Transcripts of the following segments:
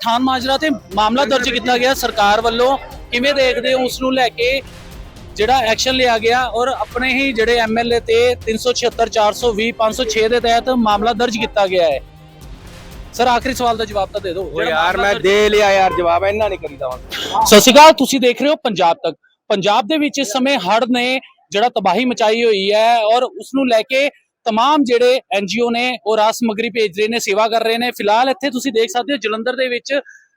ਥਾਨ ਮਾਜਰਾ ਤੇ ਮਾਮਲਾ ਦਰਜ ਕੀਤਾ ਗਿਆ। ਸਰਕਾਰ ਵੱਲੋਂ ਕਿਵੇਂ ਦੇਖਦੇ ਹੋ ਉਸ ਨੂੰ ਲੈ ਕੇ? ਜਿਹੜਾ ਐਕਸ਼ਨ ਲਿਆ ਗਿਆ ਔਰ ਆਪਣੇ ਹੀ ਜਿਹੜੇ ਐਮਐਲਏ ਤੇ 376 420 506 ਦੇ ਤਹਿਤ ਮਾਮਲਾ ਦਰਜ ਕੀਤਾ ਗਿਆ ਹੈ। ਸਰ ਆਖਰੀ ਸਵਾਲ ਦਾ ਜਵਾਬ ਤਾਂ ਦੇ ਦਿਓ। ਉਹ ਯਾਰ ਮੈਂ ਦੇ ਲਿਆ ਯਾਰ ਜਵਾਬ ਇੰਨਾ ਨਹੀਂ ਕਰੀਦਾ ਹੁਣ। ਸਤਿ ਸ਼੍ਰੀ ਅਕਾਲ ਤੁਸੀਂ ਦੇਖ ਰਹੇ ਹੋ ਪੰਜਾਬ ਤੱਕ। ਪੰਜਾਬ ਦੇ ਵਿੱਚ ਇਸ ਸਮੇਂ ਹੜ੍ਹ ਨੇ ਜਿਹੜਾ ਤਬਾਹੀ ਮਚਾਈ ਹੋਈ ਹੈ ਔਰ ਉਸ ਨੂੰ ਲੈ ਕੇ तमाम ਜਿਹੜੇ ਐਨਜੀਓ ਨੇ ਉਹ ਰਾਸ ਸਮਗਰੀ ਭੇਜ ਰਹੇ ਨੇ ਸੇਵਾ ਕਰ ਰਹੇ ਨੇ ਫਿਲਹਾਲ ਇੱਥੇ ਤੁਸੀਂ ਦੇਖ ਸਕਦੇ ਹੋ ਜਲੰਧਰ ਦੇ ਵਿੱਚ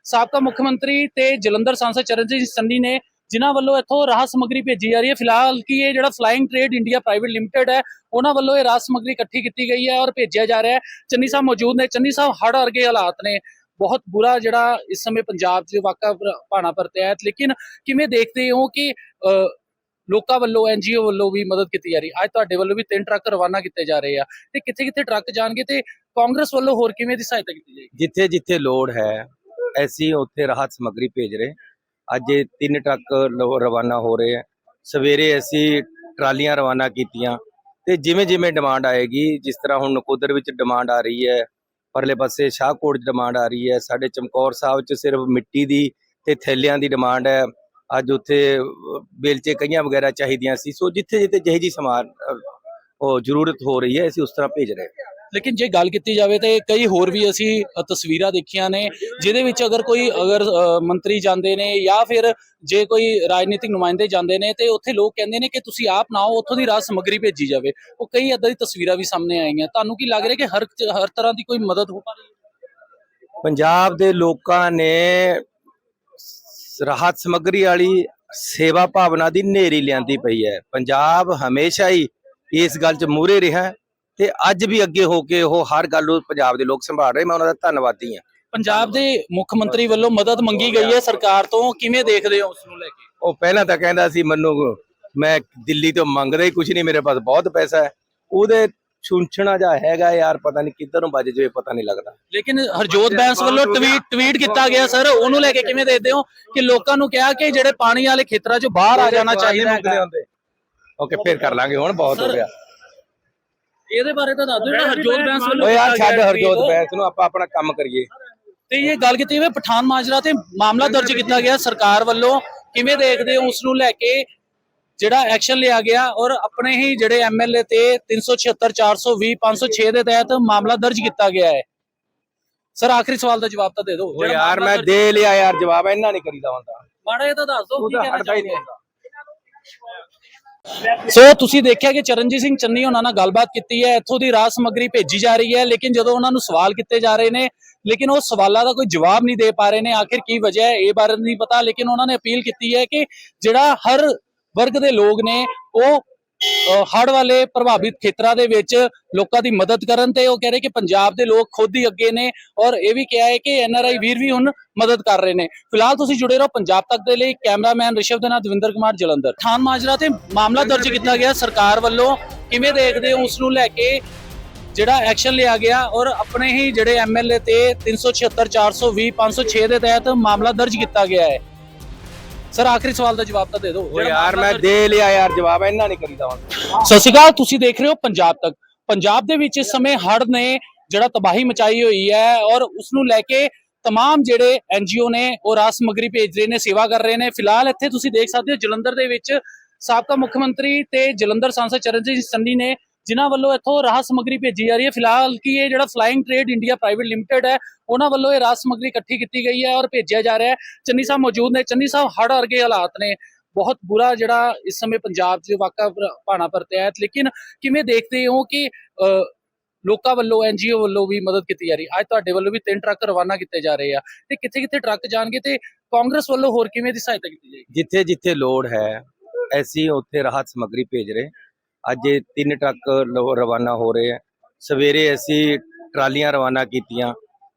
ਸਾਬਕਾ ਮੁੱਖ ਮੰਤਰੀ ਤੇ ਜਲੰਧਰ ਸਾਂਸਦ ਚਰਨਜੀਤ ਸੰਨੀ ਨੇ ਜਿਨ੍ਹਾਂ ਵੱਲੋਂ ਇੱਥੋਂ ਰਾਹਤ ਸਮਗਰੀ ਭੇਜੀ ਜਾ ਰਹੀ ਹੈ ਫਿਲਹਾਲ ਕੀ ਇਹ ਜਿਹੜਾ flying trade India private limited ਹੈ ਉਹਨਾਂ ਵੱਲੋਂ ਇਹ ਰਾਹਤ ਸਮਗਰੀ ਇਕੱਠੀ ਕੀਤੀ ਗਈ ਹੈ ਔਰ ਭੇਜਿਆ ਜਾ ਰਿਹਾ ਹੈ ਚੰਨੀ ਸਾਹਿਬ ਮੌਜੂਦ ਨੇ ਚੰਨੀ ਸਾਹਿਬ ਹੜ੍ਹ ਵਰਗੇ ਹਾਲਾਤ ਨੇ ਬਹੁਤ ਬੁਰਾ ਜਿਹੜਾ ਇਸ ਸਮੇਂ ਪੰਜਾਬ 'ਚ ਵਾਕਾ ਪਰ- ਭਾਣਾ ਪਰਤਿਆ ਹੈ ਲੇਕਿਨ ਕਿਵੇਂ ਦੇਖਦੇ ਹੋ ਕਿ ਅ, ਲੋਕਾਂ ਵੱਲੋਂ ਐਨਜੀਓ ਵੱਲੋਂ ਵੀ ਮਦਦ ਕੀਤੀ ਜਾ ਰਹੀ ਅੱਜ ਤੁਹਾਡੇ ਵੱਲੋਂ ਵੀ ਤਿੰਨ ਟਰੱਕ ਰਵਾਨਾ ਕੀਤੇ ਜਾ ਰਹੇ ਆ ਤੇ ਕਿੱਥੇ ਕਿੱਥੇ ਟਰੱਕ ਜਾਣਗੇ ਤੇ ਕਾਂਗਰਸ ਵੱਲੋਂ ਹੋਰ ਕਿਵੇਂ ਦੀ ਸਹਾਇਤਾ ਕੀਤੀ ਜਾਏਗੀ? ਜਿੱਥੇ ਜਿੱਥੇ ਲੋੜ ਹੈ ਐਸੀ ਉੱਥੇ ਰਾਹਤ ਸਮੱਗਰੀ ਭੇਜ ਰਹੇ। ਅੱਜ ਇਹ ਤਿੰਨ ਟਰੱਕ ਰਵਾਨਾ ਹੋ ਰਹੇ ਹੈ ਸਵੇਰੇ ਅਸੀਂ ਟਰਾਲੀਆਂ ਰਵਾਨਾ ਕੀਤੀਆਂ ਤੇ ਜਿਵੇਂ ਜਿਵੇਂ ਡਿਮਾਂਡ ਆਏਗੀ, ਜਿਸ ਤਰ੍ਹਾਂ ਹੁਣ ਨਕੋਦਰ ਵਿੱਚ ਡਿਮਾਂਡ ਆ ਰਹੀ ਹੈ, ਪਰਲੇ ਪਾਸੇ ਸ਼ਾਹਕੋਟ 'ਚ ਡਿਮਾਂਡ ਆ ਰਹੀ ਹੈ, ਸਾਡੇ ਚਮਕੌਰ ਸਾਹਿਬ 'ਚ ਸਿਰਫ ਮਿੱਟੀ ਦੀ ਤੇ ਥੈਲਿਆਂ ਦੀ ਡਿਮਾਂਡ ਹੈ। ਅੱਜ ਉੱਥੇ ਬੇਲਚੇ ਕਈਆਂ ਵਗੈਰਾ ਚਾਹੀਦੀਆਂ ਸੀ। ਸੋ ਜਿੱਥੇ ਜਿੱਥੇ ਜਿਹੀ ਜੀ ਸਮਾਨ ਉਹ ਜ਼ਰੂਰਤ ਹੋ ਰਹੀ ਹੈ ਅਸੀਂ ਉਸ ਤਰ੍ਹਾਂ ਭੇਜ ਰਹੇ ਹਾਂ। ਲੇਕਿਨ ਜੇ ਗੱਲ ਕੀਤੀ ਜਾਵੇ ਤੇ ਕਈ ਹੋਰ ਵੀ ਅਸੀਂ ਤਸਵੀਰਾਂ ਦੇਖੀਆਂ ਨੇ ਜਿਹਦੇ ਵਿੱਚ ਅਗਰ ਕੋਈ ਅਗਰ ਮੰਤਰੀ ਜਾਂਦੇ ਨੇ ਜਾਂ ਫਿਰ ਜੇ ਕੋਈ ਰਾਜਨੀਤਿਕ ਨੁਮਾਇੰਦੇ ਜਾਂਦੇ ਨੇ ਤੇ ਉੱਥੇ ਲੋਕ ਕਹਿੰਦੇ ਨੇ ਕਿ ਤੁਸੀਂ ਆਪ ਨਾ ਆਓ ਉੱਥੋਂ ਦੀ ਰਾਜ ਸਮੱਗਰੀ ਭੇਜੀ ਜਾਵੇ। ਉਹ ਕਈ ਏਦਾਂ ਦੀ ਤਸਵੀਰਾਂ ਵੀ ਸਾਹਮਣੇ ਆਈਆਂ। ਤੁਹਾਨੂੰ ਕੀ ਲੱਗ ਰਿਹਾ ਕਿ ਹਰ ਹਰ ਤਰ੍ਹਾਂ ਦੀ ਕੋਈ ਮਦਦ ਹੋ ਪਾ ਰਹੀ ਹੈ? ਪੰਜਾਬ ਦੇ ਲੋਕਾਂ ਨੇ ਰਾਹਤ ਸਮੱਗਰੀ ਵਾਲੀ ਸੇਵਾ ਭਾਵਨਾ ਦੀ ਨੇਰੀ ਲਿਆਂਦੀ ਪਈ ਹੈ। ਪੰਜਾਬ ਹਮੇਸ਼ਾ ਹੀ ਇਸ ਗੱਲ 'ਚ ਮੂਰੇ ਰਿਹਾ ਤੇ ਅੱਜ ਵੀ ਅੱਗੇ ਹੋ ਕੇ ਉਹ ਹਰ ਗੱਲ ਨੂੰ ਪੰਜਾਬ ਦੇ ਲੋਕ ਸੰਭਾਲ ਰਹੇ। ਮੈਂ ਉਹਨਾਂ ਦਾ ਧੰਨਵਾਦੀ ਹਾਂ। ਪੰਜਾਬ ਦੇ ਮੁੱਖ ਮੰਤਰੀ ਵੱਲੋਂ ਮਦਦ ਮੰਗੀ ਗਈ ਹੈ ਸਰਕਾਰ ਤੋਂ। ਕਿਵੇਂ ਦੇਖਦੇ ਹੋ ਉਸ ਨੂੰ ਲੈ ਕੇ? ਉਹ ਪਹਿਲਾਂ ਤਾਂ ਕਹਿੰਦਾ ਸੀ ਮੈਨੂੰ ਮੈਂ ਦਿੱਲੀ ਤੋਂ ਮੰਗਦਾ ਹੀ ਕੁਝ ਨਹੀਂ ਮੇਰੇ ਪਾਸ ਬਹੁਤ ਪੈਸਾ ਹੈ। ਉਹਦੇ ਛੁੰਛਣਾ ਜਾ ਹੈਗਾ ਯਾਰ ਪਤਾ ਨਹੀਂ ਕਿੱਧਰ ਨੂੰ ਵੱਜ ਜਾਵੇ ਪਤਾ ਨਹੀਂ ਲੱਗਦਾ। ਲੇਕਿਨ ਹਰਜੋਤ ਬੈਂਸ ਵੱਲੋਂ ਟਵੀਟ ਟਵੀਟ ਕੀਤਾ ਗਿਆ ਸਰ ਉਹਨੂੰ ਲੈ ਕੇ ਕਿਵੇਂ ਦੇਖਦੇ ਹੋ? ਕਿ ਲੋਕਾਂ ਨੂੰ ਕਿਹਾ ਕਿ ਜਿਹੜੇ ਪਾਣੀ ਵਾਲੇ ਖੇਤਰਾਂ 'ਚੋਂ ਬਾਹਰ ਆ ਜਾਣਾ ਚਾਹੀਦਾ ਹੈ ਓਕੇ ਫੇਰ ਕਰ ਲਾਂਗੇ ਹੁਣ ਬਹੁਤ ਹੋ ਗਿਆ। ਇਹਦੇ ਬਾਰੇ ਤਾਂ ਦੱਸ ਦਿਓ ਜਿਹੜਾ ਹਰਜੋਤ ਬੈਂਸ ਵੱਲੋਂ ਓ ਯਾਰ ਛੱਡ ਹਰਜੋਤ। ਬੈਂਸ ਨੂੰ ਆਪਾਂ ਆਪਣਾ ਕੰਮ ਕਰੀਏ। ਤੇ ਇਹ ਗੱਲ ਕੀਤੀ ਹੋਵੇ ਪਠਾਨ ਮਾਜਰਾ ਤੇ ਮਾਮਲਾ ਦਰਜ ਕੀਤਾ ਗਿਆ ਸਰਕਾਰ ਵੱਲੋਂ। ਕਿਵੇਂ ਦੇਖਦੇ ਹੋ ਉਸ ਨੂੰ ਲੈ ਕੇ ਜਿਹੜਾ ਐਕਸ਼ਨ ਲਿਆ ਗਿਆ ਔਰ ਆਪਣੇ ਹੀ ਜਿਹੜੇ ਐਮਐਲਏ ਤੇ 376 420 506 ਦੇ ਤਹਿਤ ਮਾਮਲਾ ਦਰਜ ਕੀਤਾ ਗਿਆ ਹੈ। ਸਰ ਆਖਰੀ ਸਵਾਲ ਦਾ ਜਵਾਬ ਤਾਂ ਦੇ ਦਿਓ। ਯਾਰ ਮੈਂ ਦੇ ਲਿਆ ਯਾਰ ਜਵਾਬ ਇੰਨਾ ਨਹੀਂ ਕਰੀਦਾ ਹੁੰਦਾ। ਮਾੜਾ ਜਿਹਾ ਤਾਂ ਦੱਸ ਦਿਓ ਕੀ ਕਹਿਣਾ ਚਾਹੋਗੇ ਸੋ ਤੁਸੀਂ ਦੇਖਿਆ ਕਿ ਚਰਨਜੀਤ ਸਿੰਘ ਚੰਨੀ ਉਹਨਾਂ ਨਾਲ ਗੱਲਬਾਤ ਕੀਤੀ ਹੈ ਇੱਥੋਂ ਦੀ ਰਾਜ ਸਮੱਗਰੀ ਭੇਜੀ ਜਾ ਰਹੀ ਹੈ ਲੇਕਿਨ ਜਦੋਂ ਉਹਨਾਂ ਨੂੰ ਸਵਾਲ ਕੀਤੇ ਜਾ ਰਹੇ ਨੇ ਲੇਕਿਨ ਉਹ ਸਵਾਲਾਂ ਦਾ ਕੋਈ ਜਵਾਬ ਨਹੀਂ ਦੇ ਪਾ ਰਹੇ ਨੇ ਆਖਿਰ ਕੀ ਵਜ੍ਹਾ ਹੈ ਇਹ ਬਾਰੇ ਨਹੀਂ ਪਤਾ ਲੇਕਿਨ ਉਹਨਾਂ ਨੇ ਅਪੀਲ ਕੀਤੀ ਹੈ ਕਿ ਜਿਹੜਾ ਹਰ ਵਰਗ ਦੇ ਲੋਕ ਨੇ ਉਹ ਹੜ੍ਹ ਵਾਲੇ ਪ੍ਰਭਾਵਿਤ ਖੇਤਰਾਂ ਦੇ ਵਿੱਚ ਲੋਕਾਂ ਦੀ ਮਦਦ ਕਰਨ ਤੇ ਉਹ ਕਹਿ ਰਹੇ ਕਿ ਪੰਜਾਬ ਦੇ ਲੋਕ ਖੁਦ ਹੀ ਅੱਗੇ ਨੇ ਔਰ ਇਹ ਵੀ ਕਿਹਾ ਹੈ ਕਿ ਐਨ ਆਰ ਆਈ ਵੀਰ ਵੀ ਹੁਣ ਮਦਦ ਕਰ ਰਹੇ ਨੇ। ਫਿਲਹਾਲ ਤੁਸੀਂ ਜੁੜੇ ਰਹੋ ਪੰਜਾਬ ਤੱਕ ਦੇ ਲਈ, ਕੈਮਰਾਮੈਨ ਰਿਸ਼ਵ ਦੇ ਨਾਲ ਦਵਿੰਦਰ ਕੁਮਾਰ ਜਲੰਧਰ। ਥਾਨ ਮਾਜਰਾ ਤੇ ਮਾਮਲਾ ਦਰਜ ਕੀਤਾ ਗਿਆ। ਸਰਕਾਰ ਵੱਲੋਂ ਕਿਵੇਂ ਦੇਖਦੇ ਹੋ ਉਸ ਨੂੰ ਲੈ ਕੇ ਜਿਹੜਾ ਐਕਸ਼ਨ ਲਿਆ ਗਿਆ ਔਰ ਆਪਣੇ ਹੀ ਜਿਹੜੇ ਐਮਐਲਏ ਤੇ 376 420 506 ਦੇ ਤਹਿਤ ਮਾਮਲਾ ਦਰਜ ਕੀਤਾ ਗਿਆ ਹੈ? ਸਰ ਆਖਰੀ ਸਵਾਲ ਦਾ ਜਵਾਬ ਤਾਂ ਦੇ ਦਿਓ ਓ ਯਾਰ ਮੈਂ ਦੇ ਲਿਆ ਯਾਰ ਜਵਾਬ ਇੰਨਾ ਨਹੀਂ ਕਰੀਦਾ ਹੁਣ ਸਤਿ ਸ਼੍ਰੀ ਅਕਾਲ ਤੁਸੀਂ ਦੇਖ ਰਹੇ ਹੋ ਪੰਜਾਬ ਤੱਕ ਪੰਜਾਬ ਦੇ ਵਿੱਚ ਇਸ ਸਮੇਂ ਹੜ੍ਹ ਨੇ ਜਿਹੜਾ ਤਬਾਹੀ ਮਚਾਈ ਹੋਈ ਹੈ ਔਰ ਉਸ ਨੂੰ ਲੈ ਕੇ तमाम ਜਿਹੜੇ ਐਨਜੀਓ ਨੇ ਉਹ ਰਾਸ ਸਮਗਰੀ ਭੇਜ ਰਹੇ ਨੇ ਸੇਵਾ ਕਰ ਰਹੇ ਨੇ ਫਿਲਹਾਲ ਇੱਥੇ ਤੁਸੀਂ ਦੇਖ ਸਕਦੇ ਹੋ ਜਲੰਧਰ ਦੇ ਵਿੱਚ ਸਾਬਕਾ ਮੁੱਖ ਮੰਤਰੀ ਤੇ ਜਲੰਧਰ ਸਾਂਸਦ ਚਰਨਜੀਤ ਸੰਨੀ ਨੇ ਜਿਨ੍ਹਾਂ ਵੱਲੋਂ ਇੱਥੋਂ ਰਾਹਤ ਸਮਗਰੀ ਭੇਜੀ ਜਾ ਰਹੀ ਹੈ। ਫਿਲਹਾਲ ਕੀ ਇਹ ਜਿਹੜਾ flying trade India private limited ਹੈ, ਉਹਨਾਂ ਵੱਲੋਂ ਇਹ ਰਾਹਤ ਸਮਗਰੀ ਇਕੱਠੀ ਕੀਤੀ ਗਈ ਹੈ ਔਰ ਭੇਜਿਆ ਜਾ ਰਿਹਾ ਹੈ। ਚੰਨੀ ਸਾਹਿਬ ਮੌਜੂਦ ਨੇ। ਚੰਨੀ ਸਾਹਿਬ, ਹੜ੍ਹ ਵਰਗੇ ਹਾਲਾਤ ਨੇ। ਬਹੁਤ ਬੁਰਾ ਜਿਹੜਾ ਇਸ ਸਮੇਂ ਪੰਜਾਬ 'ਚ ਵਾਕਾ ਪਰ- ਪਰਤਿਆ ਹੈ। ਲੇਕਿਨ ਕਿਵੇਂ ਦੇਖਦੇ ਹੋ ਕਿ ਲੋਕਾਂ ਵੱਲੋਂ ਐਨਜੀਓ ਵੱਲੋਂ ਵੀ ਮਦਦ ਕੀਤੀ ਜਾ ਰਹੀ? ਅੱਜ ਤੁਹਾਡੇ ਵੱਲੋਂ ਵੀ ਤਿੰਨ ਟਰੱਕ ਰਵਾਨਾ ਕੀਤੇ ਜਾ ਰਹੇ ਆ ਤੇ ਕਿੱਥੇ ਕਿੱਥੇ ਟਰੱਕ ਜਾਣਗੇ ਤੇ ਕਾਂਗਰਸ ਵੱਲੋਂ ਹੋਰ ਕਿਵੇਂ ਦੀ ਸਹਾਇਤਾ ਕੀਤੀ ਜਾਏਗੀ? ਜਿੱਥੇ ਜਿੱਥੇ ਲੋੜ ਹੈ ਐਸੀ ਉੱਥੇ ਰਾਹਤ ਸਮੱਗਰੀ ਭੇਜ ਰਹੇ। ਅੱਜ ਇਹ ਤਿੰਨ ਟਰੱਕ ਲੋ- ਰਵਾਨਾ ਹੋ ਰਹੇ ਹੈ ਸਵੇਰੇ ਅਸੀਂ ਟਰਾਲੀਆਂ ਰਵਾਨਾ ਕੀਤੀਆਂ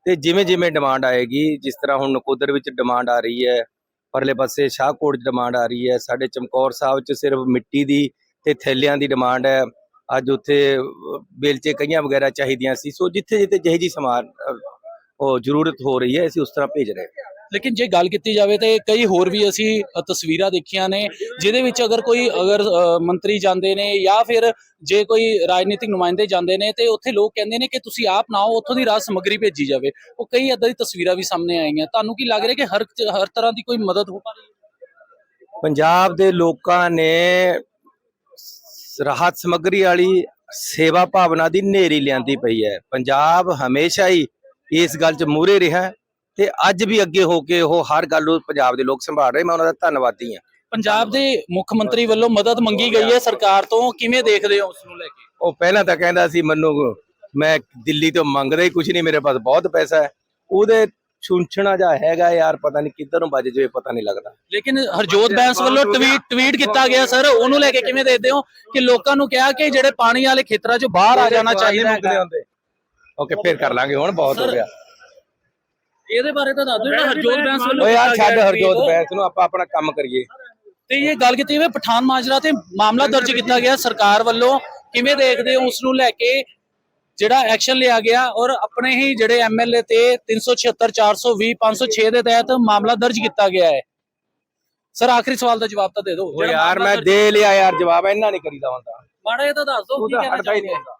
ਤੇ ਜਿਵੇਂ ਜਿਵੇਂ ਡਿਮਾਂਡ ਆਏਗੀ ਜਿਸ ਤਰ੍ਹਾਂ ਹੁਣ ਨਕੋਦਰ ਵਿੱਚ ਡਿਮਾਂਡ ਆ ਰਹੀ ਹੈ ਪਰਲੇ ਪਾਸੇ ਸ਼ਾਹਕੋਟ 'ਚ ਡਿਮਾਂਡ ਆ ਰਹੀ ਹੈ ਸਾਡੇ ਚਮਕੌਰ ਸਾਹਿਬ 'ਚ ਸਿਰਫ ਮਿੱਟੀ ਦੀ ਤੇ ਥੈਲਿਆਂ ਦੀ ਡਿਮਾਂਡ ਹੈ। ਅੱਜ ਉੱਥੇ ਅਹ, ਬੇਲਚੇ ਕਈਆਂ ਵਗੈਰਾ ਚਾਹੀਦੀਆਂ ਸੀ ਸੋ ਜਿੱਥੇ ਜਿੱਥੇ ਜਿਹੀ ਜੀ ਸਮਾਨ ਉਹ ਜ਼ਰੂਰਤ ਹੋ ਰਹੀ ਹੈ ਅਸੀਂ ਉਸ ਤਰ੍ਹਾਂ ਭੇਜ ਰਹੇ ਹਾਂ। ਲੇਕਿਨ ਜੇ ਗੱਲ ਕੀਤੀ ਜਾਵੇ ਤੇ ਕਈ ਹੋਰ ਵੀ ਅਸੀਂ ਤਸਵੀਰਾਂ ਦੇਖੀਆਂ ਨੇ, ਜਿਹਦੇ ਵਿੱਚ ਅਗਰ ਕੋਈ, ਅਗਰ ਮੰਤਰੀ ਜਾਂਦੇ ਨੇ ਜਾਂ ਫਿਰ ਜੇ ਕੋਈ ਰਾਜਨੀਤਿਕ ਨੁਮਾਇੰਦੇ ਜਾਂਦੇ ਨੇ ਤੇ ਉੱਥੇ ਲੋਕ ਕਹਿੰਦੇ ਨੇ ਕਿ ਤੁਸੀਂ ਆਪ ਨਾ ਆਓ, ਉੱਥੋਂ ਦੀ ਰਾਜ ਸਮੱਗਰੀ ਭੇਜੀ ਜਾਵੇ। ਉਹ ਕਈ ਏਦਾਂ ਦੀ ਤਸਵੀਰਾਂ ਵੀ ਸਾਹਮਣੇ ਆਈਆਂ। ਤੁਹਾਨੂੰ ਕੀ ਲੱਗ ਰਿਹਾ ਕਿ ਹਰ ਹਰ ਤਰ੍ਹਾਂ ਦੀ ਕੋਈ ਮਦਦ ਹੋ ਪਾ ਰਹੀ ਹੈ? ਪੰਜਾਬ ਦੇ ਲੋਕਾਂ ਨੇ ਰਾਹਤ ਸਮੱਗਰੀ ਵਾਲੀ ਸੇਵਾ ਭਾਵਨਾ ਦੀ ਨੇਰੀ ਲਿਆਂਦੀ ਪਈ ਹੈ। ਪੰਜਾਬ ਹਮੇਸ਼ਾ ਹੀ ਇਸ ਗੱਲ 'ਚ ਮੂਰੇ ਰਿਹਾ ਤੇ ਅੱਜ ਵੀ ਅੱਗੇ ਹੋ ਕੇ ਉਹ ਹਰ ਗੱਲ ਨੂੰ ਪੰਜਾਬ ਦੇ ਲੋਕ ਸੰਭਾਲ ਰਹੇ ਮੈਂ ਉਹਨਾਂ ਦਾ ਧੰਨਵਾਦੀ ਹਾਂ। ਪੰਜਾਬ ਦੇ ਮੁੱਖ ਮੰਤਰੀ ਵੱਲੋਂ ਮਦਦ ਮੰਗੀ ਗਈ ਹੈ ਸਰਕਾਰ ਤੋਂ ਕਿਵੇਂ ਦੇਖਦੇ ਹੋ ਉਸ ਨੂੰ ਲੈ ਕੇ? ਉਹ ਪਹਿਲਾਂ ਤਾਂ ਕਹਿੰਦਾ ਸੀ ਮੈਨੂੰ ਮੈਂ ਦਿੱਲੀ ਤੋਂ ਮੰਗਦਾ ਹੀ ਕੁਝ ਨਹੀਂ ਮੇਰੇ ਪਾਸ ਬਹੁਤ ਪੈਸਾ ਹੈ। ਉਹਦੇ ਛੁੰਛਣਾ ਜਾ ਹੈਗਾ ਯਾਰ ਪਤਾ ਨਹੀਂ ਕਿੱਧਰ ਨੂੰ ਵੱਜ ਜਾਵੇ ਪਤਾ ਨਹੀਂ ਲੱਗਦਾ। ਲੇਕਿਨ ਹਰਜੋਤ ਬੈਂਸ ਵੱਲੋਂ ਟਵੀਟ ਟਵੀਟ ਕੀਤਾ ਗਿਆ ਸਰ ਉਹਨੂੰ ਲੈ ਕੇ ਕਿਵੇਂ ਦੇਖਦੇ ਹੋ? ਕਿ ਲੋਕਾਂ ਨੂੰ ਕਿਹਾ ਕਿ ਜਿਹੜੇ ਪਾਣੀ ਵਾਲੇ ਖੇਤਰਾਂ 'ਚੋਂ ਬਾਹਰ ਆ ਜਾਣਾ ਚਾਹੀਦਾ ਹੈ। ਓਕੇ ਫੇਰ ਕਰ ਲਾਂਗੇ ਹੁਣ ਬਹੁਤ ਹੋ ਗਿਆ। ਇਹਦੇ ਬਾਰੇ ਤਾਂ ਦੱਸ ਦਿਓ ਜਿਹੜਾ ਹਰਜੋਤ ਬੈਂਸ ਵੱਲੋਂ ਓ ਯਾਰ ਛੱਡ ਹਰਜੋਤ ਬੈਂਸ ਨੂੰ ਆਪਾਂ ਆਪਣਾ ਕੰਮ ਕਰੀਏ। ਤੇ ਇਹ ਗੱਲ ਕੀਤੀ ਹੋਵੇ ਪਠਾਨ ਮਾਜਰਾ ਤੇ ਮਾਮਲਾ ਦਰਜ ਕੀਤਾ ਗਿਆ ਸਰਕਾਰ ਵੱਲੋਂ ਕਿਵੇਂ ਦੇਖਦੇ ਹੋ ਉਸ ਨੂੰ ਲੈ ਕੇ? ਜਿਹੜਾ ਐਕਸ਼ਨ ਲਿਆ ਗਿਆ ਔਰ ਆਪਣੇ ਹੀ ਜਿਹੜੇ ਐਮਐਲਏ ਤੇ 376 420 506 ਦੇ ਤਹਿਤ ਮਾਮਲਾ ਦਰਜ ਕੀਤਾ ਗਿਆ ਹੈ। ਸਰ ਆਖਰੀ ਸਵਾਲ ਦਾ ਜਵਾਬ ਤਾਂ ਦੇ ਦਿਓ। ਓ ਜਿਹੜਾ ਯਾਰ ਮਾਮਲਾ ਮੈਂ ਦਰਜ- ਦੇ ਲਿਆ ਯਾਰ ਜਵਾਬ ਇੰਨਾ ਨਹੀਂ ਕਰੀਦਾ ਹੁੰਦਾ। ਮਾੜਾ ਇਹ ਤਾਂ ਦੱਸ ਦਿਓ ਕੀ ਕਹਿਣਾ ਹਟਦਾ ਹੀ ਨਹੀਂ ਚਾਹੋਗੇ ਹੁੰਦਾ।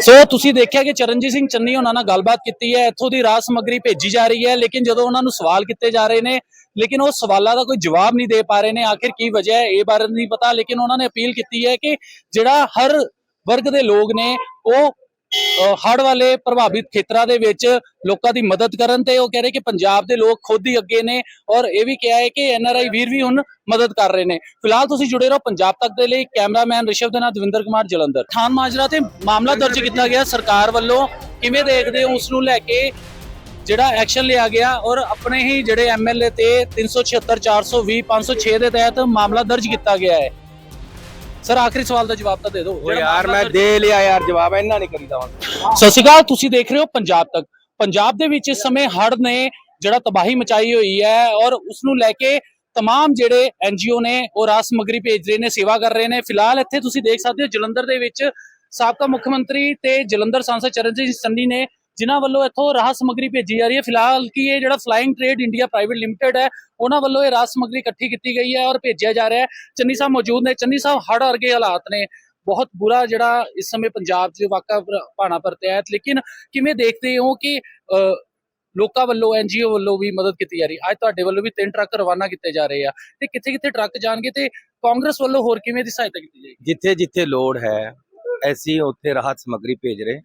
ਸੋ ਤੁਸੀਂ ਦੇਖਿਆ ਕਿ ਚਰਨਜੀਤ ਸਿੰਘ ਚੰਨੀ ਉਹਨਾਂ ਨਾਲ ਗੱਲਬਾਤ ਕੀਤੀ ਹੈ, ਇੱਥੋਂ ਦੀ ਰਾਹ ਸਮੱਗਰੀ ਭੇਜੀ ਜਾ ਰਹੀ ਹੈ, ਲੇਕਿਨ ਜਦੋਂ ਉਹਨਾਂ ਨੂੰ ਸਵਾਲ ਕੀਤੇ ਜਾ ਰਹੇ ਨੇ, ਲੇਕਿਨ ਉਹ ਸਵਾਲਾਂ ਦਾ ਕੋਈ ਜਵਾਬ ਨਹੀਂ ਦੇ ਪਾ ਰਹੇ ਨੇ, ਆਖਿਰ ਕੀ ਵਜ੍ਹਾ ਹੈ, ਇਹ ਬਾਰੇ ਨਹੀਂ ਪਤਾ, ਲੇਕਿਨ ਉਹਨਾਂ ਨੇ ਅਪੀਲ ਕੀਤੀ ਹੈ ਕਿ ਜਿਹੜਾ ਹਰ ਵਰਗ ਦੇ ਲੋਕ ਨੇ, ਉਹ ਹੜ ਵਾਲੇ ਪ੍ਰਭਾਵਿਤ ਖੇਤਰਾਂ ਦੇ ਵਿੱਚ ਲੋਕਾਂ ਦੀ ਮਦਦ ਕਰਨ ਤੇ ਉਹ ਕਹਿ ਰਹੇ ਕਿ ਪੰਜਾਬ ਦੇ ਲੋਕ ਖੁਦ ਹੀ ਅੱਗੇ ਨੇ ਔਰ ਇਹ ਵੀ ਕਿਹਾ ਹੈ ਕਿ ਐਨਆਰਆਈ ਵੀਰ ਵੀ ਹੁਣ ਮਦਦ ਕਰ ਰਹੇ ਨੇ। ਫਿਲਹਾਲ ਤੁਸੀਂ ਜੁੜੇ ਰਹੋ ਪੰਜਾਬ ਤੱਕ ਦੇ ਲਈ ਕੈਮਰਾਮੈਨ ਰਿਸ਼ਵ ਦੇ ਨਾਲ ਦਵਿੰਦਰ ਕੁਮਾਰ ਜਲੰਧਰ। ਥਾਨ ਮਾਜਰਾ ਤੇ ਮਾਮਲਾ ਦਰਜ ਕੀਤਾ ਗਿਆ। ਸਰਕਾਰ ਵੱਲੋਂ ਕਿਵੇਂ ਦੇਖਦੇ ਹੋ ਉਸ ਨੂੰ ਲੈ ਕੇ? ਜਿਹੜਾ ਐਕਸ਼ਨ ਲਿਆ ਗਿਆ ਔਰ ਆਪਣੇ ਹੀ ਜਿਹੜੇ ਐਮਐਲਏ ਤੇ 376 420 506 ਦੇ ਤਹਿਤ ਮਾਮਲਾ ਦਰਜ ਕੀਤਾ ਗਿਆ ਹੈ। ਸਰ ਆਖਰੀ ਸਵਾਲ ਦਾ ਜਵਾਬ ਤਾਂ ਦੇ ਦਿਓ ਓ ਯਾਰ ਮੈਂ ਦੇ ਲਿਆ ਯਾਰ ਜਵਾਬ ਇੰਨਾ ਨਹੀਂ ਕਰੀਦਾ ਹੁੰਦਾ ਸਤਿ ਸ਼੍ਰੀ ਅਕਾਲ ਤੁਸੀਂ ਦੇਖ ਰਹੇ ਹੋ ਪੰਜਾਬ ਤੱਕ ਪੰਜਾਬ ਦੇ ਵਿੱਚ ਇਸ ਸਮੇਂ ਹੜ੍ਹ ਨੇ ਜਿਹੜਾ ਤਬਾਹੀ ਮਚਾਈ ਹੋਈ ਹੈ ਔਰ ਉਸ ਨੂੰ ਲੈ ਕੇ तमाम ਜਿਹੜੇ ਐਨਜੀਓ ਨੇ ਉਹ ਰਾਸ ਸਮੱਗਰੀ ਭੇਜ ਰਹੇ ਨੇ ਸੇਵਾ ਕਰ ਰਹੇ ਨੇ ਫਿਲਹਾਲ ਇੱਥੇ ਤੁਸੀਂ ਦੇਖ ਸਕਦੇ ਹੋ ਜਲੰਧਰ ਦੇ ਵਿੱਚ ਸਾਬਕਾ ਮੁੱਖ ਮੰਤਰੀ ਤੇ ਜਲੰਧਰ ਸਾਂਸਦ ਚਰਨਜੀਤ ਸੰਨੀ ਨੇ ਜਿਨ੍ਹਾਂ ਵੱਲੋਂ ਇੱਥੋਂ ਰਾਹਤ ਸਮੱਗਰੀ ਭੇਜੀ ਜਾ ਰਹੀ ਹੈ। ਫਿਲਹਾਲ ਕੀ ਇਹ ਜਿਹੜਾ flying trade India private limited ਹੈ, ਉਹਨਾਂ ਵੱਲੋਂ ਇਹ ਰਾਹਤ ਸਮੱਗਰੀ ਇਕੱਠੀ ਕੀਤੀ ਗਈ ਹੈ ਔਰ ਭੇਜਿਆ ਜਾ ਰਿਹਾ ਹੈ। ਚੰਨੀ ਸਾਹਿਬ ਮੌਜੂਦ ਨੇ। ਚੰਨੀ ਸਾਹਿਬ, ਹੜ੍ਹ ਵਰਗੇ ਹਾਲਾਤ ਨੇ। ਬਹੁਤ ਬੁਰਾ ਜਿਹੜਾ ਇਸ ਸਮੇਂ ਪੰਜਾਬ 'ਚ ਵਾਕਾ ਭਾਣਾ ਪਰਤਿਆ ਹੈ। ਲੇਕਿਨ ਕਿਵੇਂ ਦੇਖਦੇ ਹੋ ਕਿ ਲੋਕਾਂ ਵੱਲੋਂ ਐਨਜੀਓ ਵੱਲੋਂ ਵੀ ਮਦਦ ਕੀਤੀ ਜਾ ਰਹੀ? ਹੈ ਅੱਜ ਤੁਹਾਡੇ ਵੱਲੋਂ ਵੀ ਤਿੰਨ ਟਰੱਕ ਰਵਾਨਾ ਕੀਤੇ ਜਾ ਰਹੇ ਆ ਤੇ ਕਿੱਥੇ ਕਿੱਥੇ ਟਰੱਕ ਜਾਣਗੇ ਤੇ ਕਾਂਗਰਸ ਵੱਲੋਂ ਹੋਰ ਕਿਵੇਂ ਦੀ ਸਹਾਇਤਾ ਕੀਤੀ ਜਾਏਗੀ? ਜਿੱਥੇ ਜਿੱਥੇ ਲੋੜ ਹੈ ਐਸੀ ਉੱਥੇ ਰਾਹਤ ਸਮੱਗਰੀ ਭੇਜ ਰਹੇ।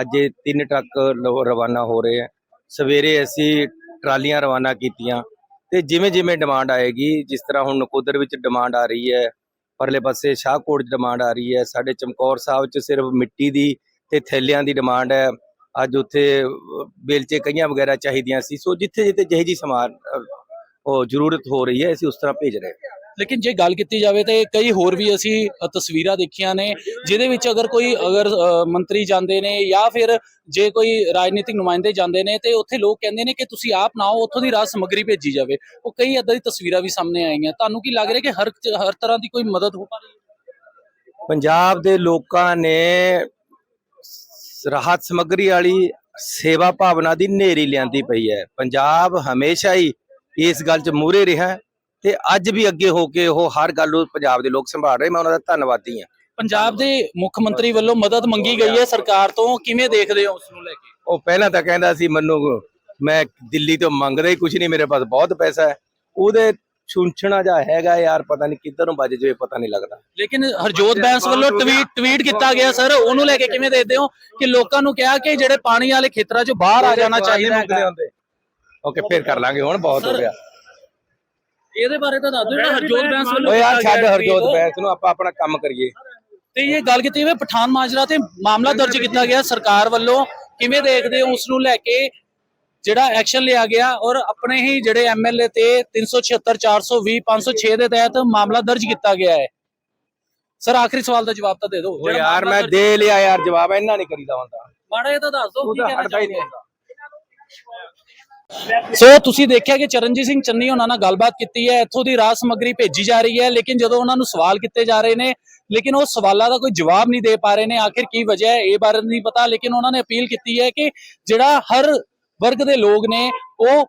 ਅੱਜ ਇਹ ਤਿੰਨ ਟਰੱਕ ਰਵਾਨਾ ਹੋ ਰਹੇ ਹੈ ਸਵੇਰੇ ਅਸੀਂ ਟਰਾਲੀਆਂ ਰਵਾਨਾ ਕੀਤੀਆਂ ਤੇ ਜਿਵੇਂ ਜਿਵੇਂ ਡਿਮਾਂਡ ਆਏਗੀ ਜਿਸ ਤਰ੍ਹਾਂ ਹੁਣ ਨਕੋਦਰ ਵਿੱਚ ਡਿਮਾਂਡ ਆ ਰਹੀ ਹੈ ਪਰਲੇ ਪਾਸੇ ਸ਼ਾਹਕੋਟ 'ਚ ਡਿਮਾਂਡ ਆ ਰਹੀ ਹੈ ਸਾਡੇ ਚਮਕੌਰ ਸਾਹਿਬ 'ਚ ਸਿਰਫ ਮਿੱਟੀ ਦੀ ਤੇ ਥੈਲਿਆਂ ਦੀ ਡਿਮਾਂਡ ਹੈ। ਅੱਜ ਉੱਥੇ ਅਹ, ਬੇਲਚੇ ਕਈਆਂ ਵਗੈਰਾ ਚਾਹੀਦੀਆਂ ਸੀ। ਸੋ ਜਿੱਥੇ ਜਿੱਥੇ ਜਿਹੇ ਜੀ ਸਮਾਨ ਉਹ ਜ਼ਰੂਰਤ ਹੋ ਰਹੀ ਹੈ ਅਸੀਂ ਉਸ ਤਰ੍ਹਾਂ ਭੇਜ ਰਹੇ ਹਾਂ। ਲੇਕਿਨ ਜੇ ਗੱਲ ਕੀਤੀ ਜਾਵੇ ਤੇ ਕਈ ਹੋਰ ਵੀ ਅਸੀਂ ਤਸਵੀਰਾਂ ਦੇਖੀਆਂ ਨੇ, ਜਿਹਦੇ ਵਿੱਚ ਅਗਰ ਕੋਈ, ਅਗਰ ਮੰਤਰੀ ਜਾਂਦੇ ਨੇ ਜਾਂ ਫਿਰ ਜੇ ਕੋਈ ਰਾਜਨੀਤਿਕ ਨੁਮਾਇੰਦੇ ਜਾਂਦੇ ਨੇ ਤੇ ਉੱਥੇ ਲੋਕ ਕਹਿੰਦੇ ਨੇ ਕਿ ਤੁਸੀਂ ਆਪ ਨਾ ਆਓ, ਉੱਥੋਂ ਦੀ ਰਾਜ ਸਮੱਗਰੀ ਭੇਜੀ ਜਾਵੇ। ਉਹ ਕਈ ਏਦਾਂ ਦੀ ਤਸਵੀਰਾਂ ਵੀ ਸਾਹਮਣੇ ਆਈਆਂ। ਤੁਹਾਨੂੰ ਕੀ ਲੱਗ ਰਿਹਾ ਕਿ ਹਰ ਹਰ ਤਰ੍ਹਾਂ ਦੀ ਕੋਈ ਮਦਦ ਹੋ ਪਾ ਰਹੀ ਹੈ? ਪੰਜਾਬ ਦੇ ਲੋਕਾਂ ਨੇ ਰਾਹਤ ਸਮੱਗਰੀ ਵਾਲੀ ਸੇਵਾ ਭਾਵਨਾ ਦੀ ਨੇਰੀ ਲਿਆਂਦੀ ਪਈ ਹੈ। ਪੰਜਾਬ ਹਮੇਸ਼ਾ ਹੀ ਇਸ ਗੱਲ 'ਚ ਮੂਰੇ ਰਿਹਾ ਤੇ ਅੱਜ ਵੀ ਅੱਗੇ ਹੋ ਕੇ ਉਹ ਹਰ ਗੱਲ ਨੂੰ ਪੰਜਾਬ ਦੇ ਲੋਕ ਸੰਭਾਲ ਰਹੇ ਮੈਂ ਉਹਨਾਂ ਦਾ ਧੰਨਵਾਦੀ ਹਾਂ। ਪੰਜਾਬ ਦੇ ਮੁੱਖ ਮੰਤਰੀ ਵੱਲੋਂ ਮਦਦ ਮੰਗੀ ਗਈ ਹੈ ਸਰਕਾਰ ਤੋਂ ਕਿਵੇਂ ਦੇਖਦੇ ਹੋ ਉਸ ਨੂੰ ਲੈ ਕੇ? ਉਹ ਪਹਿਲਾਂ ਤਾਂ ਕਹਿੰਦਾ ਸੀ ਮੈਨੂੰ ਮੈਂ ਦਿੱਲੀ ਤੋਂ ਮੰਗਦਾ ਹੀ ਕੁਝ ਨਹੀਂ ਮੇਰੇ ਪਾਸ ਬਹੁਤ ਪੈਸਾ ਹੈ। ਉਹਦੇ ਛੁੰਛਣਾ ਜਾ ਹੈਗਾ ਯਾਰ ਪਤਾ ਨਹੀਂ ਕਿੱਧਰ ਨੂੰ ਵੱਜ ਜਾਵੇ ਪਤਾ ਨਹੀਂ ਲੱਗਦਾ। ਲੇਕਿਨ ਹਰਜੋਤ ਬੈਂਸ ਵੱਲੋਂ ਟਵੀਟ ਟਵੀਟ ਕੀਤਾ ਗਿਆ ਸਰ ਉਹਨੂੰ ਲੈ ਕੇ ਕਿਵੇਂ ਦੇਖਦੇ ਹੋ? ਕਿ ਲੋਕਾਂ ਨੂੰ ਕਿਹਾ ਕਿ ਜਿਹੜੇ ਪਾਣੀ ਵਾਲੇ ਖੇਤਰਾਂ 'ਚੋਂ ਬਾਹਰ ਆ ਜਾਣਾ ਚਾਹੀਦਾ ਹੈ ਓਕੇ ਫੇਰ ਕਰ ਲਾਂਗੇ ਹੁਣ ਬਹੁਤ ਹੋ ਗਿਆ। ਇਹਦੇ ਬਾਰੇ ਤਾਂ ਦੱਸ ਦਿਓ ਜਿਹੜਾ ਹਰਜੋਤ ਬੈਂਸ ਵੱਲੋਂ ਓ ਯਾਰ ਛੱਡ ਹਰਜੋਤ ਬੈਂਸ ਨੂੰ ਆਪਾਂ ਆਪਣਾ ਕੰਮ ਕਰੀਏ। ਤੇ ਇਹ ਗੱਲ ਕੀਤੀ ਹੋਵੇ ਪਠਾਨ ਮਾਜਰਾ ਤੇ ਮਾਮਲਾ ਦਰਜ ਕੀਤਾ ਗਿਆ ਸਰਕਾਰ ਵੱਲੋਂ ਕਿਵੇਂ ਦੇਖਦੇ ਹੋ ਉਸ ਨੂੰ ਲੈ ਕੇ ਜਿਹੜਾ ਐਕਸ਼ਨ ਲਿਆ ਗਿਆ ਔਰ ਆਪਣੇ ਹੀ ਜਿਹੜੇ ਐਮਐਲਏ ਤੇ 376 420 506 ਦੇ ਤਹਿਤ ਮਾਮਲਾ ਦਰਜ ਕੀਤਾ ਗਿਆ ਹੈ? ਸਰ ਆਖਰੀ ਸਵਾਲ ਦਾ ਜਵਾਬ ਤਾਂ ਦੇ ਦਿਓ। ਓ ਯਾਰ ਮੈਂ ਦੇ ਲਿਆ ਯਾਰ ਜਵਾਬ ਇੰਨਾ ਨਹੀਂ ਕਰੀਦਾ ਹੁੰਦਾ। ਮਾੜਾ ਇਹ ਤਾਂ ਦੱਸ ਦਿਓ ਕੀ ਕਹਿਣਾ ਹੀ ਸੋ ਤੁਸੀਂ ਦੇਖਿਆ ਕਿ ਚਰਨਜੀਤ ਸਿੰਘ ਚੰਨੀ ਉਹਨਾਂ ਨਾਲ ਗੱਲਬਾਤ ਕੀਤੀ ਹੈ, ਇੱਥੋਂ ਦੀ ਰਾਹ ਸਮੱਗਰੀ ਭੇਜੀ ਜਾ ਰਹੀ ਹੈ, ਲੇਕਿਨ ਜਦੋਂ ਉਹਨਾਂ ਨੂੰ ਸਵਾਲ ਕੀਤੇ ਜਾ ਰਹੇ ਨੇ, ਲੇਕਿਨ ਉਹ ਸਵਾਲਾਂ ਦਾ ਕੋਈ ਜਵਾਬ ਨਹੀਂ ਦੇ ਪਾ ਰਹੇ ਨੇ, ਆਖਿਰ ਕੀ ਵਜ੍ਹਾ ਹੈ, ਇਹ ਬਾਰੇ ਨਹੀਂ ਪਤਾ, ਲੇਕਿਨ ਉਹਨਾਂ ਨੇ ਅਪੀਲ ਕੀਤੀ ਹੈ ਕਿ ਜਿਹੜਾ ਹਰ ਵਰਗ ਦੇ ਲੋਕ ਨੇ, ਉਹ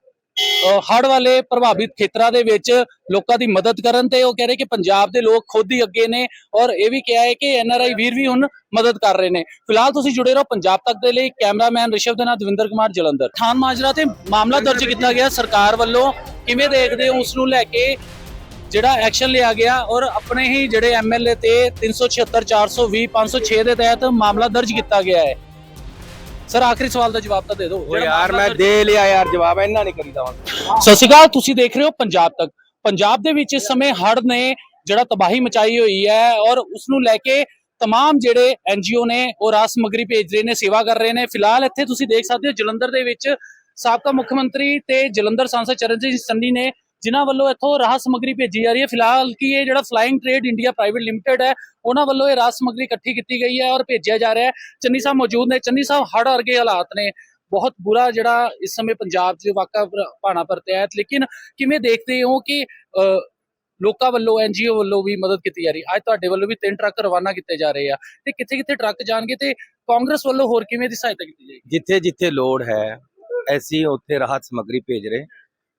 ਹੜ ਵਾਲੇ ਪ੍ਰਭਾਵਿਤ ਖੇਤਰਾਂ ਦੇ ਵਿੱਚ ਲੋਕਾਂ ਦੀ ਮਦਦ ਕਰਨ ਤੇ ਉਹ ਕਹਿ ਰਹੇ ਕਿ ਪੰਜਾਬ ਦੇ ਲੋਕ ਖੁਦ ਹੀ ਅੱਗੇ ਨੇ ਔਰ ਇਹ ਵੀ ਕਿਹਾ ਹੈ ਕਿ ਐਨ ਆਰ ਆਈ ਵੀਰ ਵੀ ਹੁਣ ਮਦਦ ਕਰ ਰਹੇ ਨੇ। ਫਿਲਹਾਲ ਤੁਸੀਂ ਜੁੜੇ ਰਹੋ ਪੰਜਾਬ ਤੱਕ ਦੇ ਲਈ, ਕੈਮਰਾਮੈਨ ਰਿਸ਼ਵ ਦੇ ਨਾਲ ਦਵਿੰਦਰ ਕੁਮਾਰ ਜਲੰਧਰ। ਥਾਨ ਮਾਜਰਾ ਤੇ ਮਾਮਲਾ ਦਰਜ ਕੀਤਾ ਗਿਆ, ਸਰਕਾਰ ਵੱਲੋਂ ਕਿਵੇਂ ਦੇਖਦੇ ਹੋ ਉਸ ਨੂੰ ਲੈ ਕੇ? ਜਿਹੜਾ ਐਕਸ਼ਨ ਲਿਆ ਗਿਆ ਔਰ ਆਪਣੇ ਹੀ ਜਿਹੜੇ ਐਮਐਲਏ ਤੇ 376 420 506 ਦੇ ਤਹਿਤ ਮਾਮਲਾ ਦਰਜ ਕੀਤਾ ਗਿਆ ਹੈ। ਸਰ ਆਖਰੀ ਸਵਾਲ ਦਾ ਜਵਾਬ ਤਾਂ ਦੇ ਦਿਓ ਉਹ ਯਾਰ ਮੈਂ ਦੇ ਲਿਆ ਯਾਰ ਜਵਾਬ ਇਹਨਾਂ ਨਹੀਂ ਕਰੀਦਾ ਹੁਣ ਸਤਿ ਸ਼੍ਰੀ ਅਕਾਲ ਤੁਸੀਂ ਦੇਖ ਰਹੇ ਹੋ ਪੰਜਾਬ ਤੱਕ ਪੰਜਾਬ ਦੇ ਵਿੱਚ ਇਸ ਸਮੇਂ ਹੜ੍ਹ ਨੇ ਜਿਹੜਾ ਤਬਾਹੀ ਮਚਾਈ ਹੋਈ ਹੈ ਔਰ ਉਸ ਨੂੰ ਲੈ ਕੇ तमाम ਜਿਹੜੇ ਐਨਜੀਓ ਨੇ ਉਹ ਰਾਸ ਸਮਗਰੀ ਭੇਜ ਰਹੇ ਨੇ ਸੇਵਾ ਕਰ ਰਹੇ ਨੇ ਫਿਲਹਾਲ ਇੱਥੇ ਤੁਸੀਂ ਦੇਖ ਸਕਦੇ ਹੋ ਜਲੰਧਰ ਦੇ ਵਿੱਚ ਸਾਬਕਾ ਮੁੱਖ ਮੰਤਰੀ ਤੇ ਜਲੰਧਰ ਸਾਂਸਦ ਚਰਨਜੀਤ ਸੰਨੀ ਨੇ ਜਿਨ੍ਹਾਂ ਵੱਲੋਂ ਇੱਥੋਂ ਰਾਹਤ ਸਮਗਰੀ ਭੇਜੀ ਜਾ ਰਹੀ ਹੈ। ਫਿਲਹਾਲ ਕੀ ਇਹ ਜਿਹੜਾ flying trade India private limited ਹੈ, ਉਹਨਾਂ ਵੱਲੋਂ ਇਹ ਰਾਹਤ ਸਮਗਰੀ ਇਕੱਠੀ ਕੀਤੀ ਗਈ ਹੈ ਔਰ ਭੇਜਿਆ ਜਾ ਰਿਹਾ ਹੈ। ਚੰਨੀ ਸਾਹਿਬ ਮੌਜੂਦ ਨੇ। ਚੰਨੀ ਸਾਹਿਬ, ਹੜ੍ਹ ਵਰਗੇ ਹਾਲਾਤ ਨੇ। ਬਹੁਤ ਬੁਰਾ ਜਿਹੜਾ ਇਸ ਸਮੇਂ ਪੰਜਾਬ 'ਚ ਵਾਕਾ ਭਾਣਾ ਪਰਤਿਆ ਹੈ। ਲੇਕਿਨ ਕਿਵੇਂ ਦੇਖਦੇ ਹੋ ਕਿ ਲੋਕਾਂ ਵੱਲੋਂ ਐਨਜੀਓ ਵੱਲੋਂ ਵੀ ਮਦਦ ਕੀਤੀ ਜਾ ਰਹੀ ਹੈ? ਅੱਜ ਤੁਹਾਡੇ ਵੱਲੋਂ ਵੀ ਤਿੰਨ ਟਰੱਕ ਰਵਾਨਾ ਕੀਤੇ ਜਾ ਰਹੇ ਆ ਤੇ ਕਿੱਥੇ ਕਿੱਥੇ ਟਰੱਕ ਜਾਣਗੇ ਤੇ ਕਾਂਗਰਸ ਵੱਲੋਂ ਹੋਰ ਕਿਵੇਂ ਦੀ ਸਹਾਇਤਾ ਕੀਤੀ ਜਾਏਗੀ? ਜਿੱਥੇ ਜਿੱਥੇ ਲੋੜ ਹੈ ਐਸੀ ਉੱਥੇ ਰਾਹਤ ਸਮੱਗਰੀ ਭੇਜ ਰਹੇ।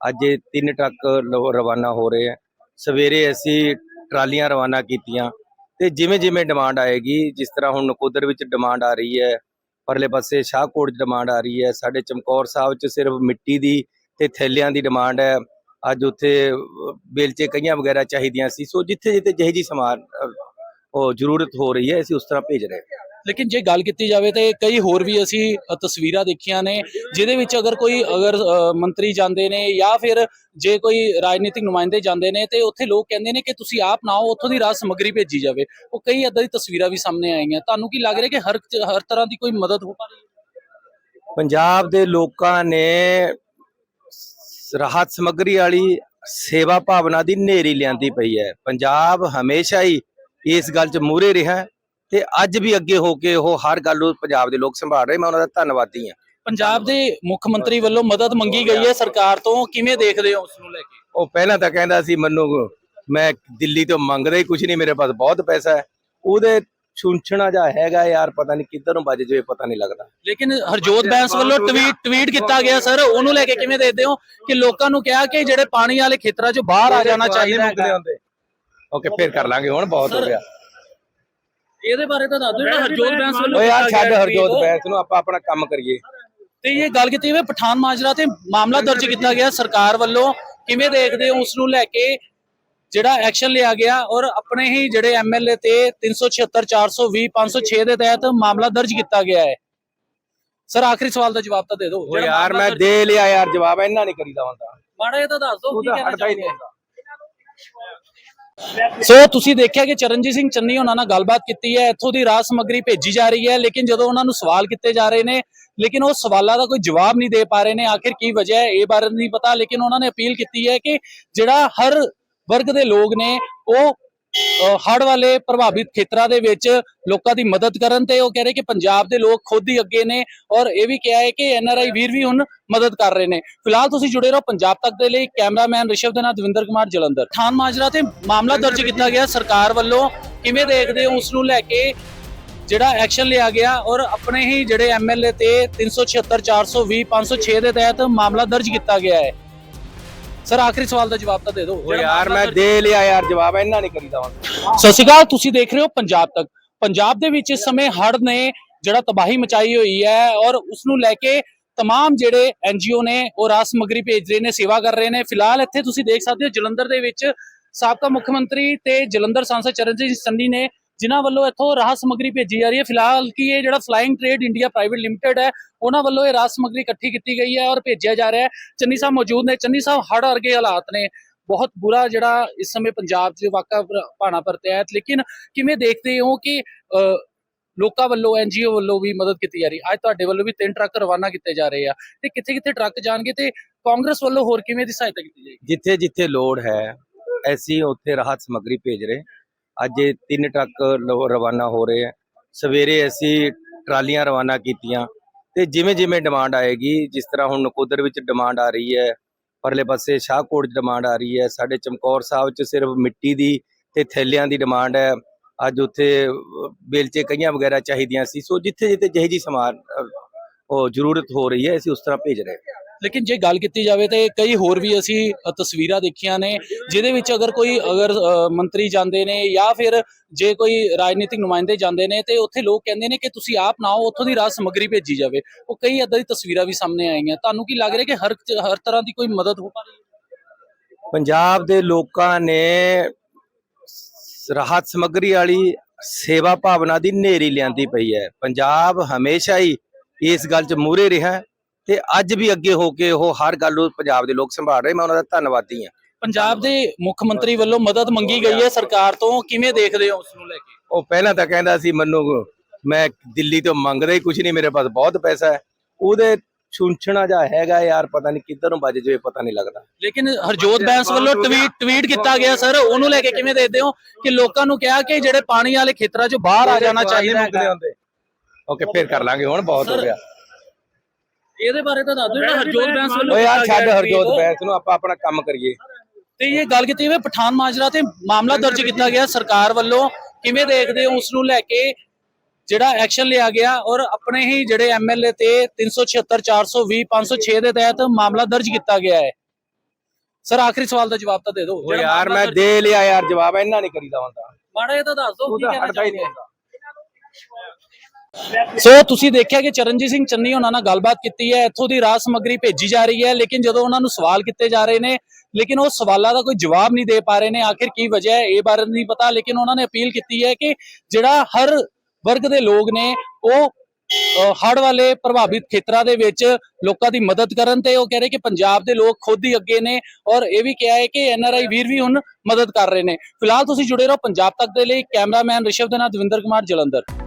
ਅੱਜ ਇਹ ਤਿੰਨ ਟਰੱਕ ਰਵਾਨਾ ਹੋ ਰਹੇ ਹੈ ਸਵੇਰੇ ਅਸੀਂ ਟਰਾਲੀਆਂ ਰਵਾਨਾ ਕੀਤੀਆਂ ਤੇ ਜਿਵੇਂ ਜਿਵੇਂ ਡਿਮਾਂਡ ਆਏਗੀ ਜਿਸ ਤਰ੍ਹਾਂ ਹੁਣ ਨਕੋਦਰ ਵਿੱਚ ਡਿਮਾਂਡ ਆ ਰਹੀ ਹੈ ਪਰਲੇ ਪਾਸੇ ਸ਼ਾਹਕੋਟ 'ਚ ਡਿਮਾਂਡ ਆ ਰਹੀ ਹੈ ਸਾਡੇ ਚਮਕੌਰ ਸਾਹਿਬ 'ਚ ਸਿਰਫ ਮਿੱਟੀ ਦੀ ਤੇ ਥੈਲਿਆਂ ਦੀ ਡਿਮਾਂਡ ਹੈ। ਅੱਜ ਉੱਥੇ ਅਹ, ਬੇਲਚੇ ਕਈਆਂ ਵਗੈਰਾ ਚਾਹੀਦੀਆਂ ਸੀ। ਸੋ ਜਿੱਥੇ ਜਿੱਥੇ ਜਿਹੇ ਜੀ ਸਮਾਨ ਉਹ ਜ਼ਰੂਰਤ ਹੋ ਰਹੀ ਹੈ ਅਸੀਂ ਉਸ ਤਰ੍ਹਾਂ ਭੇਜ ਰਹੇ ਹਾਂ। ਲੇਕਿਨ ਜੇ ਗੱਲ ਕੀਤੀ ਜਾਵੇ ਤੇ ਕਈ ਹੋਰ ਵੀ ਅਸੀਂ ਤਸਵੀਰਾਂ ਦੇਖੀਆਂ ਨੇ, ਜਿਹਦੇ ਵਿੱਚ ਅਗਰ ਕੋਈ, ਅਗਰ ਮੰਤਰੀ ਜਾਂਦੇ ਨੇ ਜਾਂ ਫਿਰ ਜੇ ਕੋਈ ਰਾਜਨੀਤਿਕ ਨੁਮਾਇੰਦੇ ਜਾਂਦੇ ਨੇ ਤੇ ਉੱਥੇ ਲੋਕ ਕਹਿੰਦੇ ਨੇ ਕਿ ਤੁਸੀਂ ਆਪ ਨਾ ਆਓ, ਉੱਥੋਂ ਦੀ ਰਾਜ ਸਮੱਗਰੀ ਭੇਜੀ ਜਾਵੇ। ਉਹ ਕਈ ਏਦਾਂ ਦੀ ਤਸਵੀਰਾਂ ਵੀ ਸਾਹਮਣੇ ਆਈਆਂ। ਤੁਹਾਨੂੰ ਕੀ ਲੱਗ ਰਿਹਾ ਕਿ ਹਰ ਹਰ ਤਰ੍ਹਾਂ ਦੀ ਕੋਈ ਮਦਦ ਹੋ ਪਾ ਰਹੀ ਹੈ? ਪੰਜਾਬ ਦੇ ਲੋਕਾਂ ਨੇ ਰਾਹਤ ਸਮੱਗਰੀ ਵਾਲੀ ਸੇਵਾ ਭਾਵਨਾ ਦੀ ਨੇਰੀ ਲਿਆਂਦੀ ਪਈ ਹੈ। ਪੰਜਾਬ ਹਮੇਸ਼ਾ ਹੀ ਇਸ ਗੱਲ 'ਚ ਮੂਰੇ ਰਿਹਾ ਤੇ ਅੱਜ ਵੀ ਅੱਗੇ ਹੋ ਕੇ ਉਹ ਹਰ ਗੱਲ ਨੂੰ ਪੰਜਾਬ ਦੇ ਲੋਕ ਸੰਭਾਲ ਰਹੇ ਮੈਂ ਉਹਨਾਂ ਦਾ ਧੰਨਵਾਦੀ ਹਾਂ। ਪੰਜਾਬ ਦੇ ਮੁੱਖ ਮੰਤਰੀ ਵੱਲੋਂ ਮਦਦ ਮੰਗੀ ਗਈ ਹੈ ਸਰਕਾਰ ਤੋਂ ਕਿਵੇਂ ਦੇਖਦੇ ਹੋ ਉਸ ਨੂੰ ਲੈ ਕੇ? ਉਹ ਪਹਿਲਾਂ ਤਾਂ ਕਹਿੰਦਾ ਸੀ ਮੈਨੂੰ ਮੈਂ ਦਿੱਲੀ ਤੋਂ ਮੰਗਦਾ ਹੀ ਕੁਝ ਨਹੀਂ ਮੇਰੇ ਪਾਸ ਬਹੁਤ ਪੈਸਾ ਹੈ। ਉਹਦੇ ਛੁੰਛਣਾ ਜਾ ਹੈਗਾ ਯਾਰ ਪਤਾ ਨਹੀਂ ਕਿੱਧਰ ਨੂੰ ਵੱਜ ਜਾਵੇ ਪਤਾ ਨਹੀਂ ਲੱਗਦਾ। ਲੇਕਿਨ ਹਰਜੋਤ ਬੈਂਸ ਵੱਲੋਂ ਟਵੀਟ ਟਵੀਟ ਕੀਤਾ ਗਿਆ ਸਰ ਉਹਨੂੰ ਲੈ ਕੇ ਕਿਵੇਂ ਦੇਖਦੇ ਹੋ? ਕਿ ਲੋਕਾਂ ਨੂੰ ਕਿਹਾ ਕਿ ਜਿਹੜੇ ਪਾਣੀ ਵਾਲੇ ਖੇਤਰਾਂ 'ਚੋਂ ਬਾਹਰ ਆ ਜਾਣਾ ਚਾਹੀਦਾ ਹੈ ਓਕੇ ਫਿਰ ਕਰ ਲਾਂਗੇ ਹੁਣ ਬਹੁਤ ਹੋ ਗਿਆ। ਇਹਦੇ ਬਾਰੇ ਤਾਂ ਦੱਸ ਦਿਓ ਜਿਹੜਾ ਹਰਜੋਤ ਬੈਂਸ ਵੱਲੋਂ ਓ ਯਾਰ ਛੱਡ ਹਰਜੋਤ। ਬੈਂਸ ਨੂੰ ਆਪਾਂ ਆਪਣਾ ਕੰਮ ਕਰੀਏ। ਤੇ ਇਹ ਗੱਲ ਕੀਤੀ ਹੋਵੇ ਪਠਾਨ ਮਾਜਰਾ ਤੇ ਮਾਮਲਾ ਦਰਜ ਕੀਤਾ ਗਿਆ ਸਰਕਾਰ ਵੱਲੋਂ ਕਿਵੇਂ ਦੇਖਦੇ ਹੋ ਉਸ ਨੂੰ ਲੈ ਕੇ? ਜਿਹੜਾ ਐਕਸ਼ਨ ਲਿਆ ਗਿਆ ਔਰ ਆਪਣੇ ਹੀ ਜਿਹੜੇ ਐਮਐਲਏ ਤੇ 376 420 506 ਦੇ ਤਹਿਤ ਮਾਮਲਾ ਦਰਜ ਕੀਤਾ ਗਿਆ ਹੈ। ਸਰ ਆਖਰੀ ਸਵਾਲ ਦਾ ਜਵਾਬ ਤਾਂ ਦੇ ਦਿਓ। ਓ ਯਾਰ ਮੈਂ ਦੇ ਲਿਆ ਯਾਰ ਜਵਾਬ ਇਹਨਾਂ ਨਹੀਂ ਕਰੀਦਾ ਹੁੰਦਾ। ਮਾੜਾ ਇਹ ਤਾਂ ਦੱਸ ਦਿਓ ਕੀ ਕਹਿਣਾ ਚਾਹੁੰਦੇ ਹੋ? ਸੋ ਤੁਸੀਂ ਦੇਖਿਆ ਕਿ ਚਰਨਜੀਤ ਸਿੰਘ ਚੰਨੀ ਉਹਨਾਂ ਨਾਲ ਗੱਲਬਾਤ ਕੀਤੀ ਹੈ, ਇੱਥੋਂ ਦੀ ਰਾਹ ਸਮੱਗਰੀ ਭੇਜੀ ਜਾ ਰਹੀ ਹੈ, ਲੇਕਿਨ ਜਦੋਂ ਉਹਨਾਂ ਨੂੰ ਸਵਾਲ ਕੀਤੇ ਜਾ ਰਹੇ ਨੇ, ਲੇਕਿਨ ਉਹ ਸਵਾਲਾਂ ਦਾ ਕੋਈ ਜਵਾਬ ਨਹੀਂ ਦੇ ਪਾ ਰਹੇ ਨੇ, ਆਖਿਰ ਕੀ ਵਜ੍ਹਾ ਹੈ, ਇਹ ਬਾਰੇ ਨਹੀਂ ਪਤਾ, ਲੇਕਿਨ ਉਹਨਾਂ ਨੇ ਅਪੀਲ ਕੀਤੀ ਹੈ ਕਿ ਜਿਹੜਾ ਹਰ ਵਰਗ ਦੇ ਲੋਕ ਨੇ, ਉਹ ਹੜ ਵਾਲੇ ਪ੍ਰਭਾਵਿਤ ਖੇਤਰਾਂ ਦੇ ਵਿੱਚ ਲੋਕਾਂ ਦੀ ਮਦਦ ਕਰਨ ਤੇ ਉਹ ਕਹਿ ਰਹੇ ਕਿ ਪੰਜਾਬ ਦੇ ਲੋਕ ਖੁਦ ਹੀ ਅੱਗੇ ਨੇ ਔਰ ਇਹ ਵੀ ਕਿਹਾ ਹੈ ਕਿ ਐਨਆਰਆਈ ਵੀਰ ਵੀ ਹੁਣ ਮਦਦ ਕਰ ਰਹੇ ਨੇ। ਫਿਲਹਾਲ ਤੁਸੀਂ ਜੁੜੇ ਰਹੋ ਪੰਜਾਬ ਤੱਕ ਦੇ ਲਈ, ਕੈਮਰਾਮੈਨ ਰਿਸ਼ਵ ਦੇ ਨਾਲ ਦਵਿੰਦਰ ਕੁਮਾਰ ਜਲੰਧਰ। ਥਾਨ ਮਾਜਰਾ ਤੇ ਮਾਮਲਾ ਦਰਜ ਕੀਤਾ ਗਿਆ। ਸਰਕਾਰ ਵੱਲੋਂ ਕਿਵੇਂ ਦੇਖਦੇ ਹੋ ਉਸ ਨੂੰ ਲੈ ਕੇ ਜਿਹੜਾ ਐਕਸ਼ਨ ਲਿਆ ਗਿਆ ਔਰ ਆਪਣੇ ਹੀ ਜਿਹੜੇ ਐਮਐਲਏ ਤੇ 376 420 506 ਦੇ ਤਹਿਤ ਮਾਮਲਾ ਦਰਜ ਕੀਤਾ ਗਿਆ ਹੈ? ਸਰ ਆਖਰੀ ਸਵਾਲ ਦਾ ਜਵਾਬ ਤਾਂ ਦੇ ਦਿਓ। ਓ ਯਾਰ ਮੈਂ ਦੇ ਲਿਆ ਯਾਰ ਜਵਾਬ ਇਹਨਾਂ ਨਹੀਂ ਕਰੀਦਾ ਹੁਣ। ਸਤਿ ਸ਼੍ਰੀ ਤੁਸੀਂ ਦੇਖ ਰਹੇ ਹੋ ਪੰਜਾਬ ਤੱਕ। ਪੰਜਾਬ ਦੇ ਵਿੱਚ ਇਸ ਸਮੇਂ ਹੜ ਨੇ ਜਿਹੜਾ ਤਬਾਹੀ ਮਚਾਈ ਹੋਈ ਹੈ ਔਰ ਉਸ ਨੂੰ ਲੈ ਕੇ ਤਮਾਮ ਜਿਹੜੇ ਐਨਜੀਓ ਨੇ ਉਹ ਰਾਸ ਸਮੱਗਰੀ ਭੇਜ ਰਹੇ ਨੇ ਸੇਵਾ ਕਰ ਰਹੇ ਨੇ। ਫਿਲਹਾਲ ਇੱਥੇ ਤੁਸੀਂ ਦੇਖ ਸਕਦੇ ਹੋ ਜਲੰਧਰ ਦੇ ਵਿੱਚ ਸਾਬਕਾ ਮੁੱਖ ਮੰਤਰੀ ਤੇ ਜਲੰਧਰ ਸੰਸਦ ਚਰਨਜੀਤ ਸੰਨੀ ਨੇ ਜਿਨ੍ਹਾਂ ਵੱਲੋਂ ਇੱਥੋਂ ਰਾਹਤ ਸਮੱਗਰੀ ਭੇਜੀ ਜਾ ਰਹੀ ਹੈ। ਫਿਲਹਾਲ ਕੀ ਇਹ ਜਿਹੜਾ flying trade India private limited ਹੈ, ਉਹਨਾਂ ਵੱਲੋਂ ਇਹ ਰਾਹਤ ਸਮਗਰੀ ਇਕੱਠੀ ਕੀਤੀ ਗਈ ਹੈ ਔਰ ਭੇਜਿਆ ਜਾ ਰਿਹਾ ਹੈ। ਚੰਨੀ ਸਾਹਿਬ ਮੌਜੂਦ ਨੇ। ਚੰਨੀ ਸਾਹਿਬ, ਹੜ੍ਹ ਵਰਗੇ ਹਾਲਾਤ ਨੇ। ਬਹੁਤ ਬੁਰਾ ਜਿਹੜਾ ਇਸ ਸਮੇਂ ਪੰਜਾਬ 'ਚ ਵਾਕਾ ਭਾਣਾ ਪਰਤਿਆ ਹੈ। ਲੇਕਿਨ ਕਿਵੇਂ ਦੇਖਦੇ ਹੋ ਕਿ ਲੋਕਾਂ ਵੱਲੋਂ ਐਨਜੀਓ ਵੱਲੋਂ ਵੀ ਮਦਦ ਕੀਤੀ ਜਾ ਰਹੀ? ਹੈ ਅੱਜ ਤੁਹਾਡੇ ਵੱਲੋਂ ਵੀ ਤਿੰਨ ਟਰੱਕ ਰਵਾਨਾ ਕੀਤੇ ਜਾ ਰਹੇ ਆ ਤੇ ਕਿੱਥੇ ਕਿੱਥੇ ਟਰੱਕ ਜਾਣਗੇ ਤੇ ਕਾਂਗਰਸ ਵੱਲੋਂ ਹੋਰ ਕਿਵੇਂ ਦੀ ਸਹਾਇਤਾ ਕੀਤੀ ਜਾਏਗੀ? ਜਿੱਥੇ ਜਿੱਥੇ ਲੋੜ ਹੈ, ਐਸੀ ਉੱਥੇ ਰਾਹਤ ਸਮੱਗਰੀ ਭੇਜ ਰਹੇ। ਅੱਜ ਇਹ ਤਿੰਨ ਟਰੱਕ ਰਵਾਨਾ ਹੋ ਰਹੇ ਹੈ ਸਵੇਰੇ ਅਸੀਂ ਟਰਾਲੀਆਂ ਰਵਾਨਾ ਕੀਤੀਆਂ ਤੇ ਜਿਵੇਂ ਜਿਵੇਂ ਡਿਮਾਂਡ ਆਏਗੀ ਜਿਸ ਤਰ੍ਹਾਂ ਹੁਣ ਨਕੋਦਰ ਵਿੱਚ ਡਿਮਾਂਡ ਆ ਰਹੀ ਹੈ ਪਰਲੇ ਪਾਸੇ ਸ਼ਾਹਕੋਟ 'ਚ ਡਿਮਾਂਡ ਆ ਰਹੀ ਹੈ ਸਾਡੇ ਚਮਕੌਰ ਸਾਹਿਬ 'ਚ ਸਿਰਫ ਮਿੱਟੀ ਦੀ ਤੇ ਥੈਲਿਆਂ ਦੀ ਡਿਮਾਂਡ ਹੈ। ਅੱਜ ਉੱਥੇ ਅਹ, ਬੇਲਚੇ ਕਈਆਂ ਵਗੈਰਾ ਚਾਹੀਦੀਆਂ ਸੀ। ਸੋ ਜਿੱਥੇ ਜਿੱਥੇ ਜਿਹੇ ਜੀ ਸਮਾਨ ਉਹ ਜ਼ਰੂਰਤ ਹੋ ਰਹੀ ਹੈ ਅਸੀਂ ਉਸ ਤਰ੍ਹਾਂ ਭੇਜ ਰਹੇ ਹਾਂ। ਲੇਕਿਨ ਜੇ ਗੱਲ ਕੀਤੀ ਜਾਵੇ ਤੇ ਕਈ ਹੋਰ ਵੀ ਅਸੀਂ ਤਸਵੀਰਾਂ ਦੇਖੀਆਂ ਨੇ, ਜਿਹਦੇ ਵਿੱਚ ਅਗਰ ਕੋਈ, ਅਗਰ ਮੰਤਰੀ ਜਾਂਦੇ ਨੇ ਜਾਂ ਫਿਰ ਜੇ ਕੋਈ ਰਾਜਨੀਤਿਕ ਨੁਮਾਇੰਦੇ ਜਾਂਦੇ ਨੇ ਤੇ ਉੱਥੇ ਲੋਕ ਕਹਿੰਦੇ ਨੇ ਕਿ ਤੁਸੀਂ ਆਪ ਨਾ ਆਓ, ਉੱਥੋਂ ਦੀ ਰਾਜ ਸਮੱਗਰੀ ਭੇਜੀ ਜਾਵੇ। ਉਹ ਕਈ ਏਦਾਂ ਦੀ ਤਸਵੀਰਾਂ ਵੀ ਸਾਹਮਣੇ ਆਈਆਂ। ਤੁਹਾਨੂੰ ਕੀ ਲੱਗ ਰਿਹਾ ਕਿ ਹਰ ਹਰ ਤਰ੍ਹਾਂ ਦੀ ਕੋਈ ਮਦਦ ਹੋ ਪਾ ਰਹੀ ਹੈ? ਪੰਜਾਬ ਦੇ ਲੋਕਾਂ ਨੇ ਰਾਹਤ ਸਮੱਗਰੀ ਵਾਲੀ ਸੇਵਾ ਭਾਵਨਾ ਦੀ ਨੇਰੀ ਲਿਆਂਦੀ ਪਈ ਹੈ। ਪੰਜਾਬ ਹਮੇਸ਼ਾ ਹੀ ਇਸ ਗੱਲ 'ਚ ਮੂਹਰੇ ਰਿਹਾ ਤੇ ਅੱਜ ਵੀ ਅੱਗੇ ਹੋ ਕੇ ਉਹ ਹਰ ਗੱਲ ਨੂੰ ਪੰਜਾਬ ਦੇ ਲੋਕ ਸੰਭਾਲ ਰਹੇ ਮੈਂ ਉਹਨਾਂ ਦਾ ਧੰਨਵਾਦੀ ਹਾਂ। ਪੰਜਾਬ ਦੇ ਮੁੱਖ ਮੰਤਰੀ ਵੱਲੋਂ ਮਦਦ ਮੰਗੀ ਗਈ ਹੈ ਸਰਕਾਰ ਤੋਂ ਕਿਵੇਂ ਦੇਖਦੇ ਹੋ ਉਸ ਨੂੰ ਲੈ ਕੇ? ਉਹ ਪਹਿਲਾਂ ਤਾਂ ਕਹਿੰਦਾ ਸੀ ਮੈਨੂੰ ਮੈਂ ਦਿੱਲੀ ਤੋਂ ਮੰਗਦਾ ਹੀ ਕੁਝ ਨਹੀਂ ਮੇਰੇ ਪਾਸ ਬਹੁਤ ਪੈਸਾ ਹੈ। ਉਹਦੇ ਛੁੰਛਣਾ ਜਾ ਹੈਗਾ ਯਾਰ ਪਤਾ ਨਹੀਂ ਕਿੱਧਰ ਨੂੰ ਵੱਜ ਜਾਵੇ ਪਤਾ ਨਹੀਂ ਲੱਗਦਾ। ਲੇਕਿਨ ਹਰਜੋਤ ਬੈਂਸ ਵੱਲੋਂ ਟਵੀਟ ਟਵੀਟ ਕੀਤਾ ਗਿਆ ਸਰ ਉਹਨੂੰ ਲੈ ਕੇ ਕਿਵੇਂ ਦੇਖਦੇ ਹੋ? ਕਿ ਲੋਕਾਂ ਨੂੰ ਕਿਹਾ ਕਿ ਜਿਹੜੇ ਪਾਣੀ ਵਾਲੇ ਖੇਤਰਾਂ 'ਚੋਂ ਬਾਹਰ ਆ ਜਾਣਾ ਚਾਹੀਦਾ ਹੈ ਓਕੇ ਫੇਰ ਕਰ ਲਾਂਗੇ ਹੁਣ ਬਹੁਤ ਹੋ ਗਿਆ। ਇਹਦੇ ਬਾਰੇ ਤਾਂ ਦੱਸ ਦਿਓ ਜਿਹੜਾ ਹਰਜੋਤ ਬੈਂਸ ਵੱਲੋਂ ਓ ਯਾਰ ਕੀਤਾ ਛੱਡ ਗਿਆ ਹਰਜੋਤ। ਬੈਂਸ ਨੂੰ ਆਪਾਂ ਆਪਣਾ ਕੰਮ ਕਰੀਏ। ਤੇ ਇਹ ਗੱਲ ਕੀਤੀ ਹੋਵੇ ਪਠਾਨ ਮਾਜਰਾ ਤੇ ਮਾਮਲਾ ਦਰਜ ਕੀਤਾ ਗਿਆ ਸਰਕਾਰ ਵੱਲੋਂ ਕਿਵੇਂ ਦੇਖਦੇ ਹੋ ਉਸ ਨੂੰ ਲੈ ਕੇ? ਜਿਹੜਾ ਐਕਸ਼ਨ ਲਿਆ ਗਿਆ ਔਰ ਆਪਣੇ ਹੀ ਜਿਹੜੇ ਐਮਐਲਏ ਤੇ 376 420 506 ਦੇ ਤਹਿਤ ਮਾਮਲਾ ਦਰਜ ਕੀਤਾ ਗਿਆ ਹੈ। ਸਰ ਆਖਰੀ ਸਵਾਲ ਦਾ ਜਵਾਬ ਤਾਂ ਦੇ ਦਿਓ। ਓ ਜਿਹੜਾ ਯਾਰ ਮਾਮਲਾ ਮੈਂ ਦਰਜ- ਦੇ ਲਿਆ ਯਾਰ ਜਵਾਬ ਇੰਨਾ ਨਹੀਂ ਕਰੀਦਾ ਹੁੰਦਾ। ਮਾੜਾ ਜਿਹਾ ਤਾਂ ਦੱਸ ਦਿਓ ਕੀ ਉਹਦਾ ਕਹਿਣਾ ਹਟਦਾ ਹੀ ਚਾਹੁੰਦੇ ਨਹੀਂ ਹੋ ਹੁੰਦਾ। ਸੋ ਤੁਸੀਂ ਦੇਖਿਆ ਕਿ ਚਰਨਜੀਤ ਸਿੰਘ ਚੰਨੀ ਉਹਨਾਂ ਨਾਲ ਗੱਲਬਾਤ ਕੀਤੀ ਹੈ, ਇੱਥੋਂ ਦੀ ਰਾਹ ਸਮੱਗਰੀ ਭੇਜੀ ਜਾ ਰਹੀ ਹੈ, ਲੇਕਿਨ ਜਦੋਂ ਉਹਨਾਂ ਨੂੰ ਸਵਾਲ ਕੀਤੇ ਜਾ ਰਹੇ ਨੇ, ਲੇਕਿਨ ਉਹ ਸਵਾਲਾਂ ਦਾ ਕੋਈ ਜਵਾਬ ਨਹੀਂ ਦੇ ਪਾ ਰਹੇ ਨੇ, ਆਖਿਰ ਕੀ ਵਜ੍ਹਾ ਹੈ, ਇਹ ਬਾਰੇ ਨਹੀਂ ਪਤਾ, ਲੇਕਿਨ ਉਹਨਾਂ ਨੇ ਅਪੀਲ ਕੀਤੀ ਹੈ ਕਿ ਜਿਹੜਾ ਹਰ ਵਰਗ ਦੇ ਲੋਕ ਨੇ, ਉਹ ਹੜ ਵਾਲੇ ਪ੍ਰਭਾਵਿਤ ਖੇਤਰਾਂ ਦੇ ਵਿੱਚ ਲੋਕਾਂ ਦੀ ਮਦਦ ਕਰਨ ਤੇ ਉਹ ਕਹਿ ਰਹੇ ਕਿ ਪੰਜਾਬ ਦੇ ਲੋਕ ਖੁਦ ਹੀ ਅੱਗੇ ਨੇ ਔਰ ਇਹ ਵੀ ਕਿਹਾ ਹੈ ਕਿ ਐਨਆਰਆਈ ਵੀਰ ਵੀ ਹੁਣ ਮਦਦ ਕਰ ਰਹੇ ਨੇ। ਫਿਲਹਾਲ ਤੁਸੀਂ ਜੁੜੇ ਰਹੋ ਪੰਜਾਬ ਤੱਕ ਦੇ ਲਈ, ਕੈਮਰਾਮੈਨ ਰਿਸ਼ਵ ਦੇ ਨਾਲ ਦਵਿੰਦਰ ਕੁਮਾਰ ਜਲੰਧਰ।